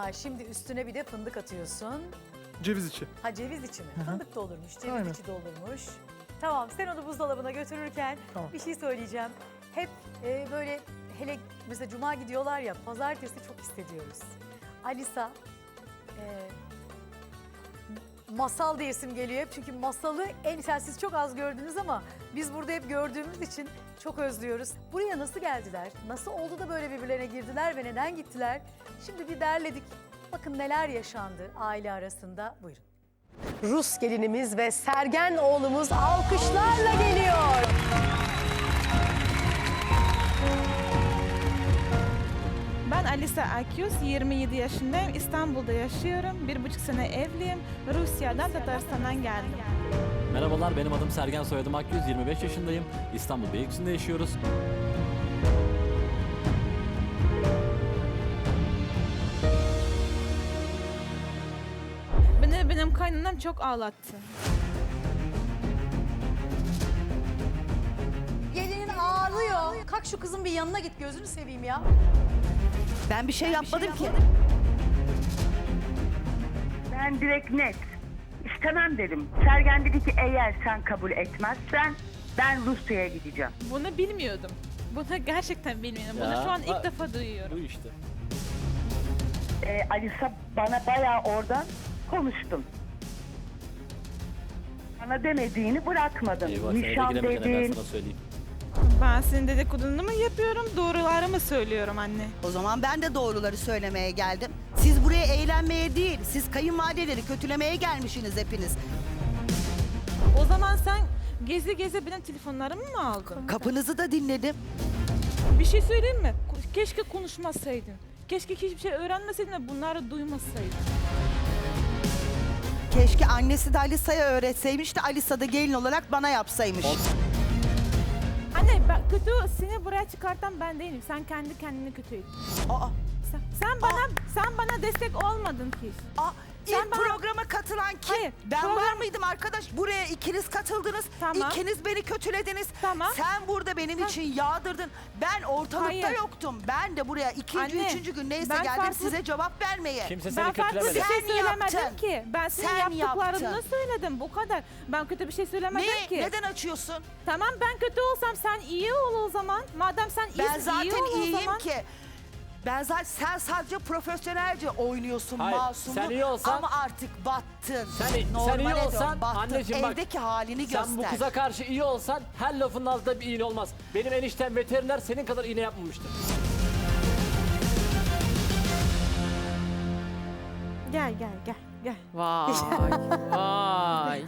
Ha şimdi üstüne bir de fındık atıyorsun. Ceviz içi. Ha ceviz içi mi? Fındık da olurmuş, ceviz Aynen. içi de olurmuş. Tamam sen onu buzdolabına götürürken Tamam. bir şey söyleyeceğim. Hep e, böyle hele mesela cuma gidiyorlar ya pazartesi çok hissediyoruz. Alisa e, masal diye isim geliyor hep çünkü masalı en siz çok az gördünüz ama biz burada hep gördüğümüz için çok özlüyoruz. Buraya nasıl geldiler? Nasıl oldu da böyle birbirlerine girdiler ve neden gittiler? Şimdi bir derledik. Bakın neler yaşandı aile arasında. Buyurun. Rus gelinimiz ve Sergen oğlumuz alkışlarla geliyor. Ben Alisa Akyüz, 27 yaşındayım. İstanbul'da yaşıyorum. Bir buçuk sene evliyim. Rusya'dan, Tataristan'dan geldim. Merhabalar benim adım Sergen soyadım Akyüz 25 yaşındayım. İstanbul Beylikdüzü'nde yaşıyoruz. Beni benim kaynanam çok ağlattı. Gelinin ağlıyor. Kalk şu kızın bir yanına git gözünü seveyim ya. Ben bir şey yapmadım ki. Ben direkt net istemem dedim. Sergen dedi ki eğer sen kabul etmezsen ben Rusya'ya gideceğim. Bunu bilmiyordum. Bunu gerçekten bilmiyorum. Bunu Ya, şu an ha- ilk defa duyuyorum. Bu işte. Ee, Alisa bana bayağı oradan konuştun. Bana demediğini bırakmadın. Eyvah sen Nişan giremeden ben dedin. sana söyleyeyim. Ben senin dedikodunu mu yapıyorum, doğruları mı söylüyorum anne? O zaman ben de doğruları söylemeye geldim. Siz buraya eğlenmeye değil, siz kayınvalideleri kötülemeye gelmişsiniz hepiniz. O zaman sen gezi gezi benim telefonlarımı mı aldın? Kapınızı da dinledim. Bir şey söyleyeyim mi? Keşke konuşmasaydın. Keşke hiçbir şey öğrenmeseydin ve bunları duymasaydın. Keşke annesi de Alisa'ya öğretseymiş de Alisa da gelin olarak bana yapsaymış. Ben kötü seni buraya çıkartan ben değilim. Sen kendi kendini kötü. Aa, Sen, bana sen bana destek olmadın ki. aa, Sen ilk bana- programa katılan kim? Hayır, ben program- var mıydım arkadaş? Buraya ikiniz katıldınız. Tamam. İkiniz beni kötülediniz. Tamam. Sen burada benim Ha. için yağdırdın. Ben ortalıkta Hayır. yoktum. Ben de buraya ikinci, Anne, üçüncü gün neyse ben geldim farklı- size cevap vermeye. Kimse seni ben farklı bir kötülemedi. şey Sen söylemedim yaptın. ki. Ben senin Sen yaptıklarını yaptın. söyledim bu kadar. Ben kötü bir şey söylemedim Ne? ki. Neden açıyorsun? Tamam ben kötü olsam sen iyi ol o zaman. Madem sen iyisin Ben zaten iyi ol o iyiyim zaman. ki. Ben zaten sen sadece profesyonelce oynuyorsun Hayır, masumluk sen iyi olsan- ama artık battın. Sen- sen iyi Normale dön, olsan, battın. anneciğim bak, Evdeki halini göster. Sen bu kıza karşı iyi olsan her lafın altında bir iğne olmaz. Benim eniştem veteriner senin kadar iğne yapmamıştır. Gel gel gel gel. Vay. Vay.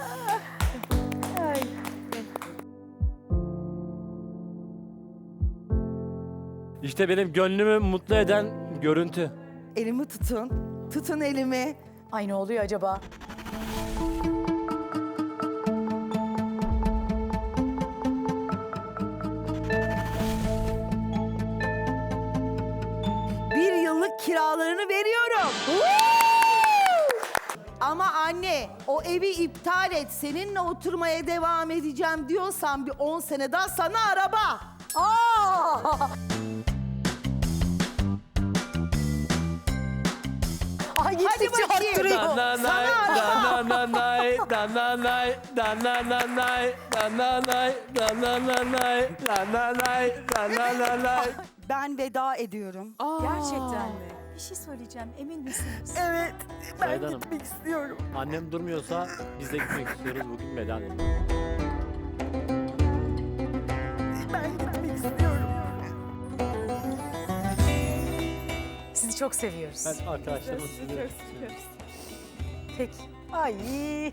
İşte benim gönlümü mutlu eden görüntü. Elimi tutun. Tutun elimi. Ay ne oluyor acaba? Bir yıllık kiralarını veriyorum. Ama anne o evi iptal et. Seninle oturmaya devam edeceğim diyorsan bir 10 sene daha sana araba. Aa! Ay Hadi gittikçe bakayım. arttırıyor. Dananay, dananay, dananay, dananay, dananay, dananay, dananay, dananay. Ben veda ediyorum. Gerçekten mi? Bir şey söyleyeceğim emin misiniz? Evet, ben Sayın Hanım. gitmek istiyorum. Annem durmuyorsa biz de gitmek istiyoruz bugün veda edelim. Çok seviyoruz. Ben arkadaşlarımı sizi Peki. Ay.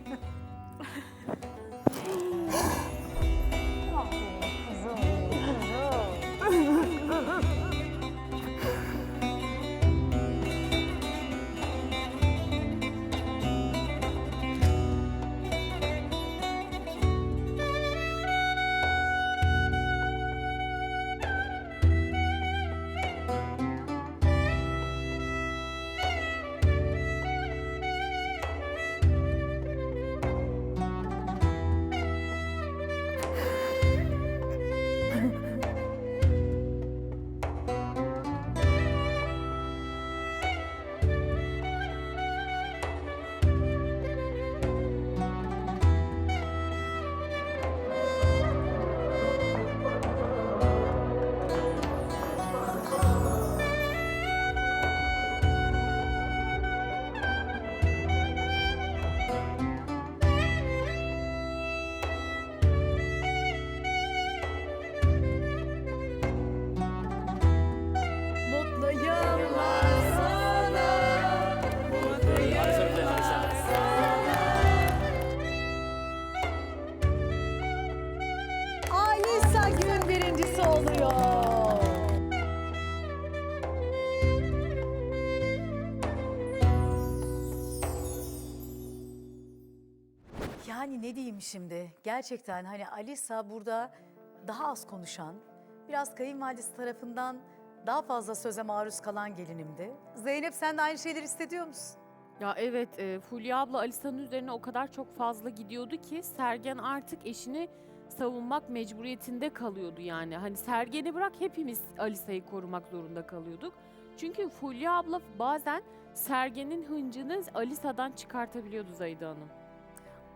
Yani ne diyeyim şimdi? Gerçekten hani Alisa burada daha az konuşan, biraz kayınvalidesi tarafından daha fazla söze maruz kalan gelinimdi. Zeynep sen de aynı şeyleri hissediyor musun? Ya evet e, Fulya abla Alisa'nın üzerine o kadar çok fazla gidiyordu ki Sergen artık eşini savunmak mecburiyetinde kalıyordu yani. Hani Sergen'i bırak hepimiz Alisa'yı korumak zorunda kalıyorduk. Çünkü Fulya abla bazen Sergen'in hıncını Alisa'dan çıkartabiliyordu Zahide Hanım.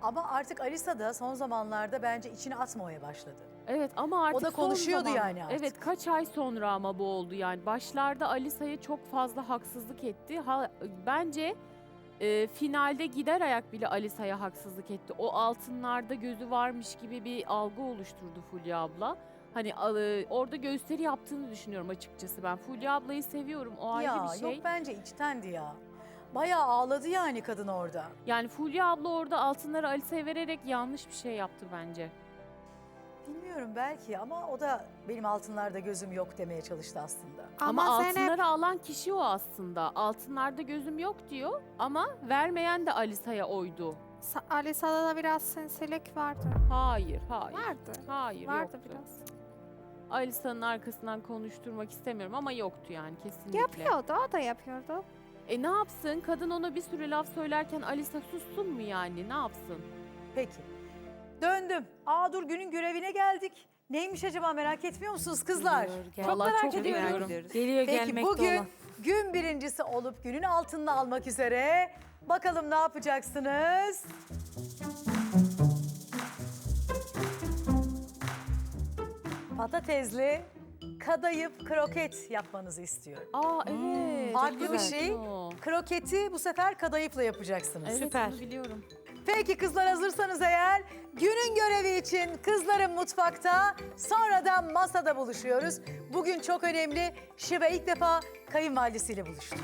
Ama artık Alisa da son zamanlarda bence içine atmamaya başladı. Evet ama artık da son konuşuyordu zaman- yani artık. Evet kaç ay sonra ama bu oldu yani. Başlarda Alisa'ya çok fazla haksızlık etti. Ha, bence e, finalde gider ayak bile Alisa'ya haksızlık etti. O altınlarda gözü varmış gibi bir algı oluşturdu Fulya abla. Hani e, orada gösteri yaptığını düşünüyorum açıkçası ben. Fulya ablayı seviyorum o ayrı ya bir şey. yok bence içtendi ya. Bayağı ağladı yani kadın orada. Yani Fulya abla orada altınları Alisa'ya vererek yanlış bir şey yaptı bence. Bilmiyorum belki ama o da benim altınlarda gözüm yok demeye çalıştı aslında. Ama, Ama, Zeynep altınları alan kişi o aslında. Altınlarda gözüm yok diyor ama vermeyen de Alisa'ya oydu. Sa- Alisa'da da biraz sinsilik vardı. Hayır, hayır. Vardı. Hayır, Vardı yoktu. biraz. Alisa'nın arkasından konuşturmak istemiyorum ama yoktu yani kesinlikle. Yapıyordu, o da yapıyordu. E ne yapsın? Kadın ona bir sürü laf söylerken Alisa sussun mu yani? Ne yapsın? Peki. Döndüm. Aa dur günün görevine geldik. Neymiş acaba merak etmiyor musunuz kızlar? Çok Vallahi merak çok ediyorum. ediyorum. Geliyor Peki gelmekte bugün olan. gün birincisi olup günün altını almak üzere. Bakalım ne yapacaksınız? Patatesli kadayıf kroket yapmanızı istiyorum. Aa evet. Farklı bir şey. Kroketi bu sefer kadayıfla yapacaksınız. Evet, Süper. bunu biliyorum. Peki kızlar hazırsanız eğer günün görevi için kızların mutfakta sonra da masada buluşuyoruz. Bugün çok önemli Şive ilk defa kayınvalidesiyle buluştu.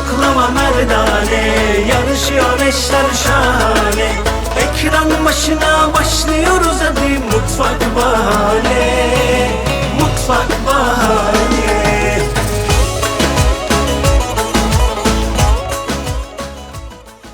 Elinle oklama merdane. Yarışıyor eşler şahane. Ekran başına başlıyoruz hadi mutfak bahane